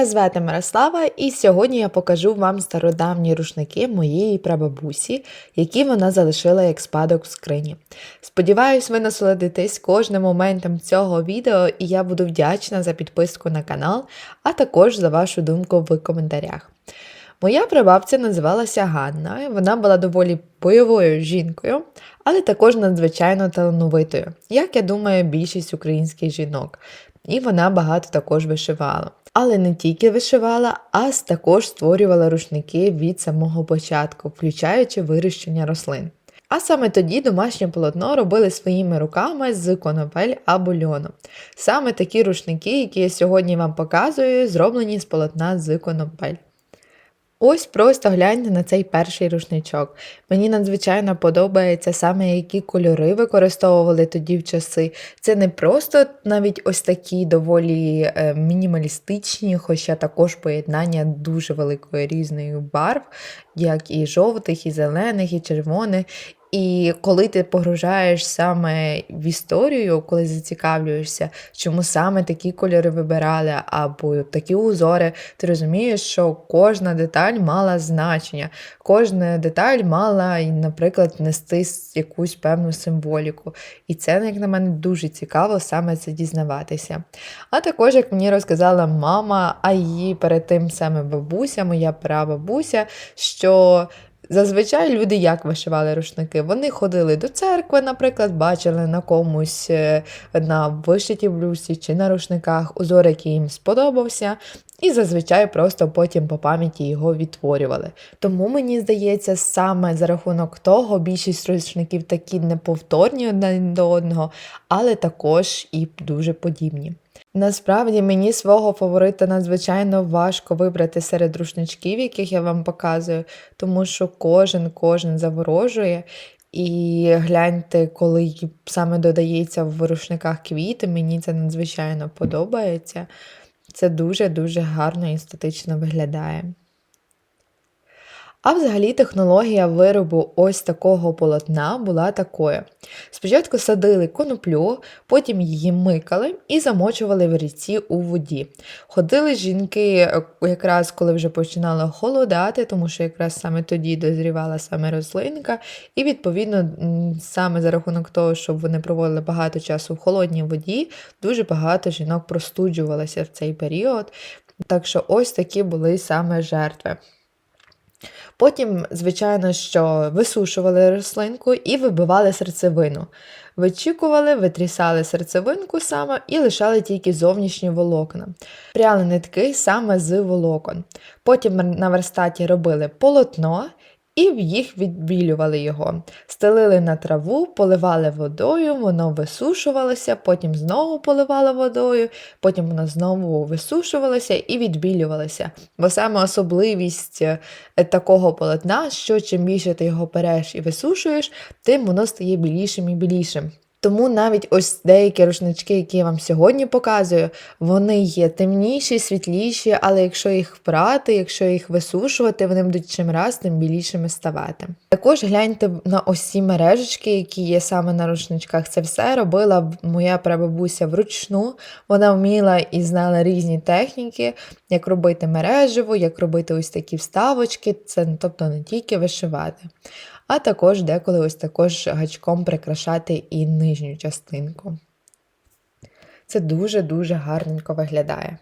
Мене звати Мирослава, і сьогодні я покажу вам стародавні рушники моєї прабабусі, які вона залишила як спадок в скрині. Сподіваюсь, ви насолодитесь кожним моментом цього відео, і я буду вдячна за підписку на канал, а також за вашу думку в коментарях. Моя прабабця називалася Ганна, вона була доволі бойовою жінкою, але також надзвичайно талановитою, як я думаю, більшість українських жінок. І вона багато також вишивала. Але не тільки вишивала, а також створювала рушники від самого початку, включаючи вирощення рослин. А саме тоді домашнє полотно робили своїми руками з конопель або льону. Саме такі рушники, які я сьогодні вам показую, зроблені з полотна з конопель. Ось просто гляньте на цей перший рушничок. Мені надзвичайно подобається саме які кольори використовували тоді в часи. Це не просто навіть ось такі доволі е, мінімалістичні, хоча також поєднання дуже великої різної барв, як і жовтих, і зелених, і червоних. І коли ти погружаєш саме в історію, коли зацікавлюєшся, чому саме такі кольори вибирали, або такі узори, ти розумієш, що кожна деталь мала значення, кожна деталь мала, наприклад, нести якусь певну символіку. І це, як на мене, дуже цікаво саме це дізнаватися. А також, як мені розказала мама, а її перед тим саме бабуся, моя прабабуся, що Зазвичай люди як вишивали рушники? Вони ходили до церкви, наприклад, бачили на комусь е, на вишитій блюсі чи на рушниках узор, який їм сподобався, і зазвичай просто потім по пам'яті його відтворювали. Тому мені здається, саме за рахунок того більшість рушників такі неповторні один до одного, але також і дуже подібні. Насправді мені свого фаворита надзвичайно важко вибрати серед рушничків, яких я вам показую, тому що кожен кожен заворожує. І гляньте, коли саме додається в рушниках квіти, мені це надзвичайно подобається. Це дуже-дуже гарно і естетично виглядає. А взагалі технологія виробу ось такого полотна була такою. Спочатку садили коноплю, потім її микали і замочували в ріці у воді. Ходили жінки, е, якраз коли вже починало холодати, тому що якраз саме тоді дозрівала саме рослинка, і, відповідно, саме за рахунок того, щоб вони проводили багато часу в холодній воді, дуже багато жінок простуджувалося в цей період. Так що ось такі були саме жертви. Потім, звичайно, що висушували рослинку і вибивали серцевину. Вичікували, витрісали серцевинку саме і лишали тільки зовнішні волокна. Пряли нитки саме з волокон. Потім на верстаті робили полотно і їх відбілювали його. Стелили на траву, поливали водою, воно висушувалося, потім знову поливали водою, потім воно знову висушувалося і відбілювалося. Бо саме особливість е, такого полотна, що чим більше ти його переш і висушуєш, тим воно стає білішим і білішим. Тому навіть ось деякі рушнички, які я вам сьогодні показую, вони є темніші, світліші, але якщо їх впрати, якщо їх висушувати, вони будуть чим раз тим білішими ставати. Також гляньте на ось ці мережечки, які є саме на рушничках. Це все робила моя прабабуся вручну. Вона вміла і знала різні техніки, як робити мережево, як робити ось такі вставочки, це тобто не тільки вишивати а також деколи ось також гачком прикрашати і нижню частинку. Це дуже-дуже гарненько виглядає.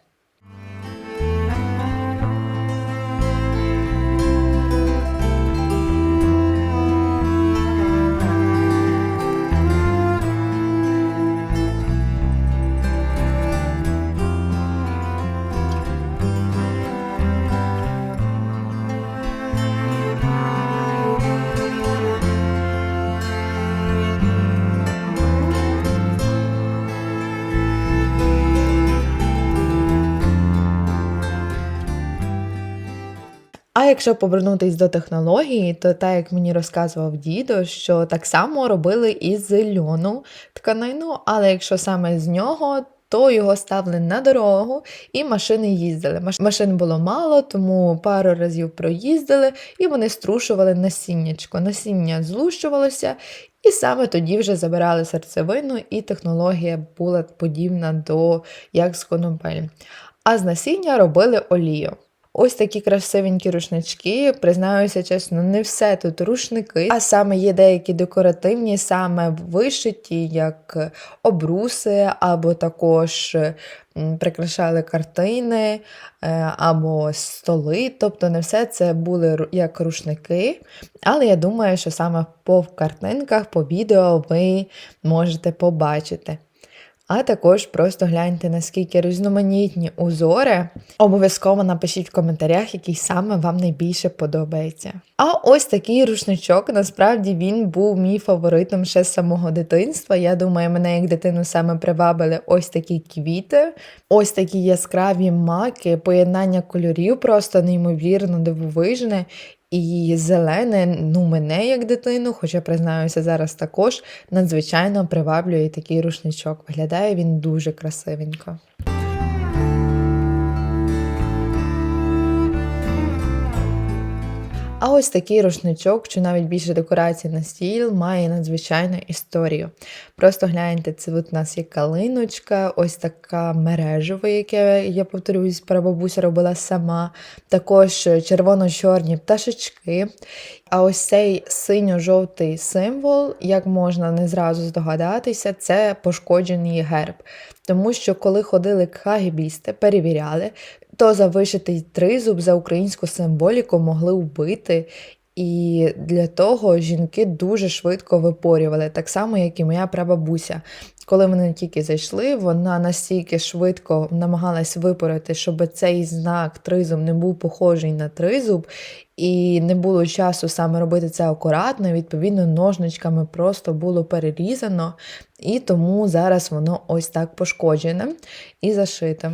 Якщо повернутись до технології, то так як мені розказував дідо, що так само робили із льону тканину, але якщо саме з нього, то його ставили на дорогу і машини їздили. Машин було мало, тому пару разів проїздили і вони струшували насіннячко. Насіння злущувалося, і саме тоді вже забирали серцевину, і технологія була подібна до як з конопель. а з насіння робили олію. Ось такі красивенькі рушнички. Признаюся чесно, не все тут рушники, а саме є деякі декоративні, саме вишиті, як обруси, або також прикрашали картини, е, або столи. Тобто не все це були як рушники. Але я думаю, що саме по картинках, по відео ви можете побачити. А також просто гляньте, наскільки різноманітні узори. Обов'язково напишіть в коментарях, який саме вам найбільше подобається. А ось такий рушничок, насправді він був мій фаворитом ще з самого дитинства. Я думаю, мене як дитину саме привабили ось такі квіти, ось такі яскраві маки, поєднання кольорів просто неймовірно дивовижне. І зелене, ну, мене як дитину, хоча признаюся, зараз також надзвичайно приваблює такий рушничок. Виглядає він дуже красивенько. А ось такий рушничок, чи навіть більше декорацій на стіл, має надзвичайну історію. Просто гляньте, це от у нас є калиночка, ось така мережева, яке, я повторюсь, прабабуся робила сама. Також червоно-чорні пташечки. А ось цей синьо-жовтий символ, як можна не зразу здогадатися, це пошкоджений герб. Тому що, коли ходили кагібісти, перевіряли, то за вишитий тризуб за українську символіку могли вбити. І для того жінки дуже швидко випорювали, так само, як і моя прабабуся. Коли вони тільки зайшли, вона настільки швидко намагалась випорити, щоб цей знак тризуб не був похожий на тризуб, і не було часу саме робити це акуратно. Відповідно, ножничками просто було перерізано, і тому зараз воно ось так пошкоджене і зашите.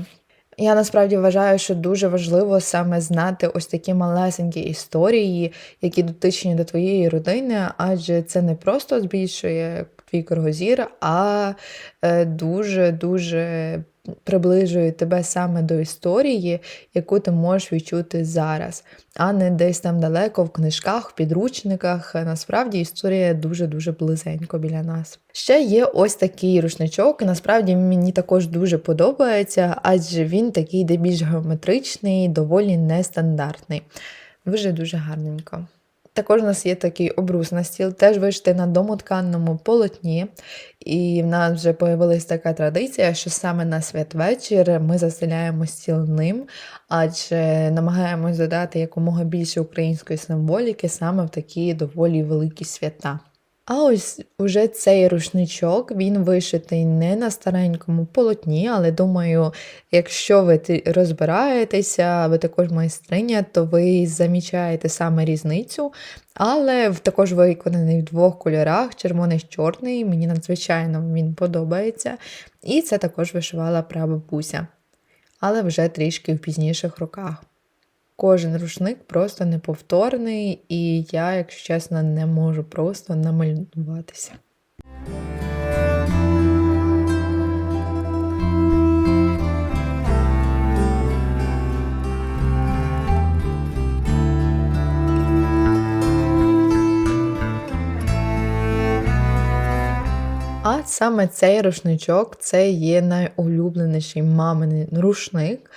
Я насправді вважаю, що дуже важливо саме знати ось такі малесенькі історії, які дотичні до твоєї родини, адже це не просто збільшує твій кругозір, а дуже-дуже приближує тебе саме до історії, яку ти можеш відчути зараз, а не десь там далеко в книжках, в підручниках. Насправді історія дуже-дуже близенько біля нас. Ще є ось такий рушничок, насправді мені також дуже подобається, адже він такий де більш геометричний, доволі нестандартний. Дуже дуже гарненько. Також у нас є такий обрус на стіл, теж вишити на домотканному полотні. І в нас вже з'явилася така традиція, що саме на святвечір ми заселяємо стіл ним, адже намагаємось додати якомога більше української символіки саме в такі доволі великі свята. А ось уже цей рушничок, він вишитий не на старенькому полотні, але думаю, якщо ви розбираєтеся, ви також майстриня, то ви замічаєте саме різницю. Але також виконаний в двох кольорах: червоний чорний, мені надзвичайно він подобається. І це також вишивала прабабуся, але вже трішки в пізніших роках. Кожен рушник просто неповторний, і я, якщо чесно, не можу просто намалюватися. А саме цей рушничок це є найулюбленіший мамин рушник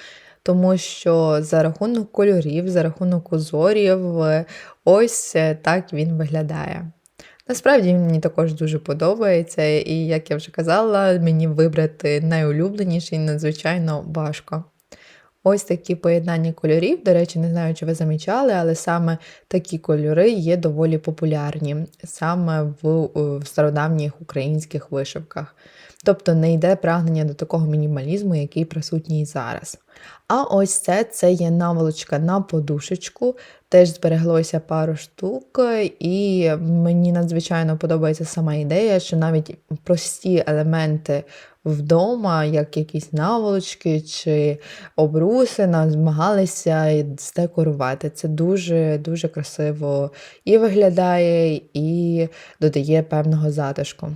тому що за рахунок кольорів, за рахунок узорів, ось е, так він виглядає. Насправді мені також дуже подобається, і, як я вже казала, мені вибрати найулюбленіший надзвичайно важко. Ось такі поєднання кольорів, до речі, не знаю, чи ви замічали, але саме такі кольори є доволі популярні саме в стародавніх українських вишивках. Тобто не йде прагнення до такого мінімалізму, який присутній зараз. А ось це це є наволочка на подушечку, теж збереглося пару штук, і мені надзвичайно подобається сама ідея, що навіть прості елементи вдома, як якісь наволочки чи обруси, намагалися здекорувати. Це дуже-дуже красиво і виглядає, і додає певного затишку.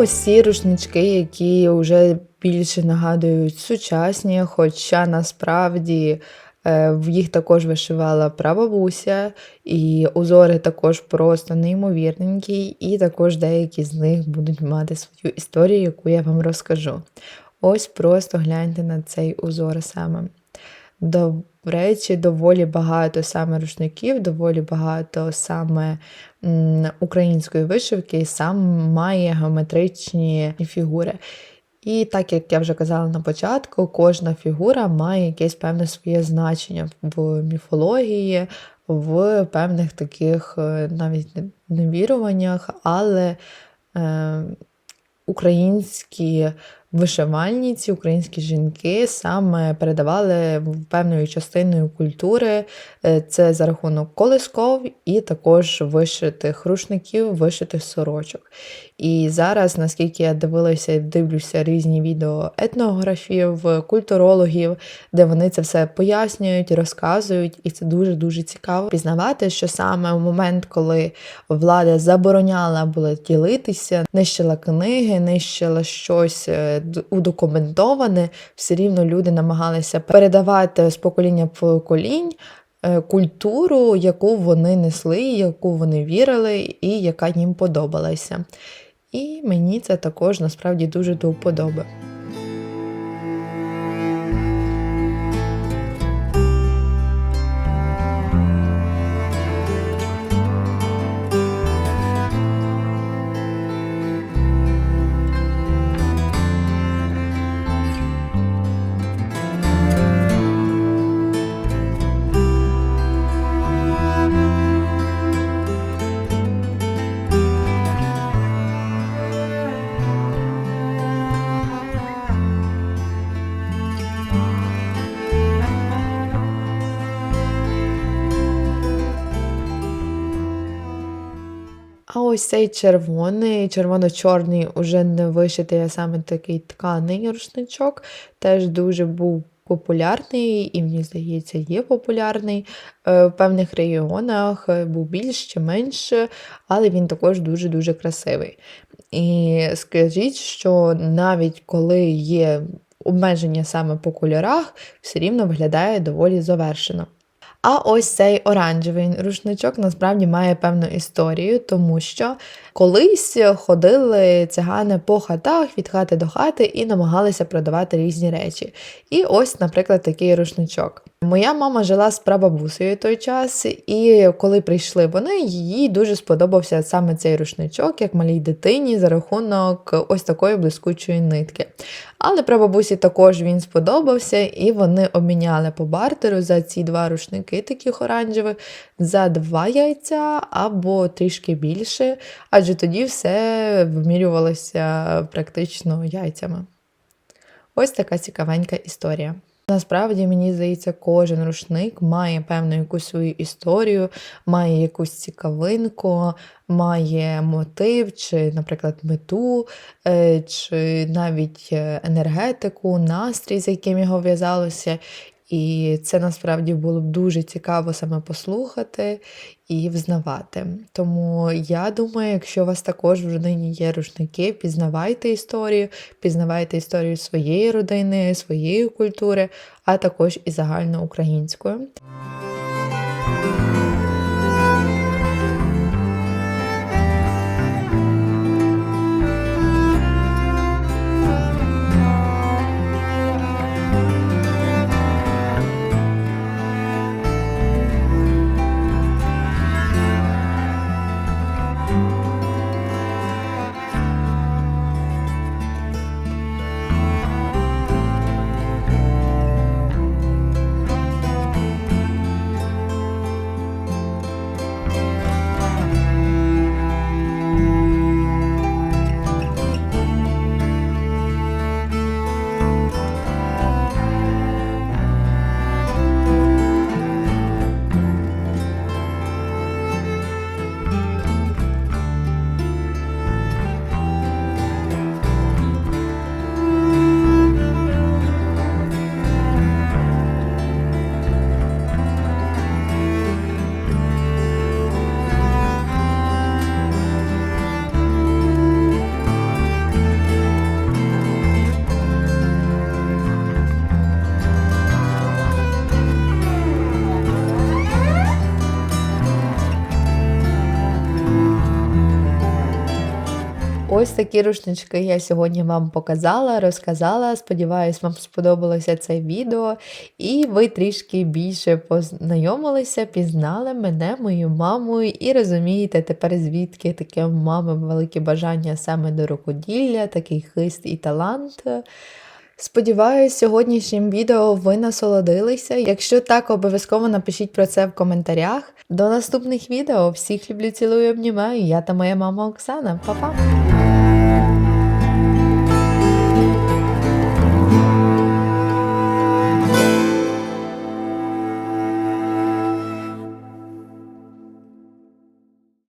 Ось рушнички, які вже більше нагадують сучасні, хоча насправді е, в їх також вишивала прабабуся, і узори також просто неймовірненькі, і також деякі з них будуть мати свою історію, яку я вам розкажу. Ось просто гляньте на цей узор саме. До речі, доволі багато саме рушників, доволі багато саме української вишивки, сам має геометричні фігури. І так як я вже казала на початку, кожна фігура має якесь певне своє значення в міфології, в певних таких е, навіть не- не але е, українські вишивальниці, українські жінки саме передавали певною частиною культури. Е, Це за рахунок колисков і також вишитих рушників, вишитих сорочок. І зараз, наскільки я дивилася дивлюся різні відео етнографів, культурологів, де вони це все пояснюють, розказують, і це дуже-дуже цікаво пізнавати, що саме в момент, коли влада забороняла було ділитися, нищила книги, нищила щось е, удокументоване, все рівно люди намагалися передавати з покоління поколінь. е, Культуру, яку вони несли, яку вони вірили, і яка їм подобалася. І мені це також насправді дуже до вподоби. Ось цей червоний, червоно-чорний, уже не вишитий, а саме такий тканий рушничок, теж дуже був популярний, і мені здається, є популярний. Е, В певних регіонах е, був більш чи менше, але він також дуже-дуже красивий. І скажіть, що навіть коли є обмеження саме по кольорах, все рівно виглядає доволі завершено. А ось цей оранжевий рушничок насправді має певну історію, тому що колись ходили цигани по хатах від хати до хати і намагалися продавати різні речі. І ось, наприклад, такий рушничок. Моя мама жила з прабабусею той час, і коли прийшли вони, їй дуже сподобався саме цей рушничок, як малій дитині, за рахунок ось такої блискучої нитки. Але прабабусі також він сподобався, і вони обміняли по бартеру за ці два рушники, таких оранжевих, за два яйця або трішки більше, адже тоді все вимірювалося практично яйцями. Ось така цікавенька історія. Насправді, мені здається, кожен рушник має певну якусь свою історію, має якусь цікавинку, має мотив, чи, наприклад, мету, е, чи навіть е, енергетику, настрій, з яким його в'язалося. І це насправді було б дуже цікаво саме послухати і взнавати. Тому я думаю, якщо у вас також в родині є рушники, пізнавайте історію, пізнавайте історію своєї родини, своєї культури, а також і загальноукраїнською. Такі рушнички я сьогодні вам показала, розказала. Сподіваюсь, вам сподобалося це відео, і ви трішки більше познайомилися, пізнали мене, мою маму, і розумієте тепер, звідки таке у мами велике бажання саме до рукоділля, такий хист і талант. Сподіваюсь, сьогоднішнім відео ви насолодилися. Якщо так, обов'язково напишіть про це в коментарях. До наступних відео. Всіх люблю, цілую, обнімаю. Я та моя мама Оксана. Па-па!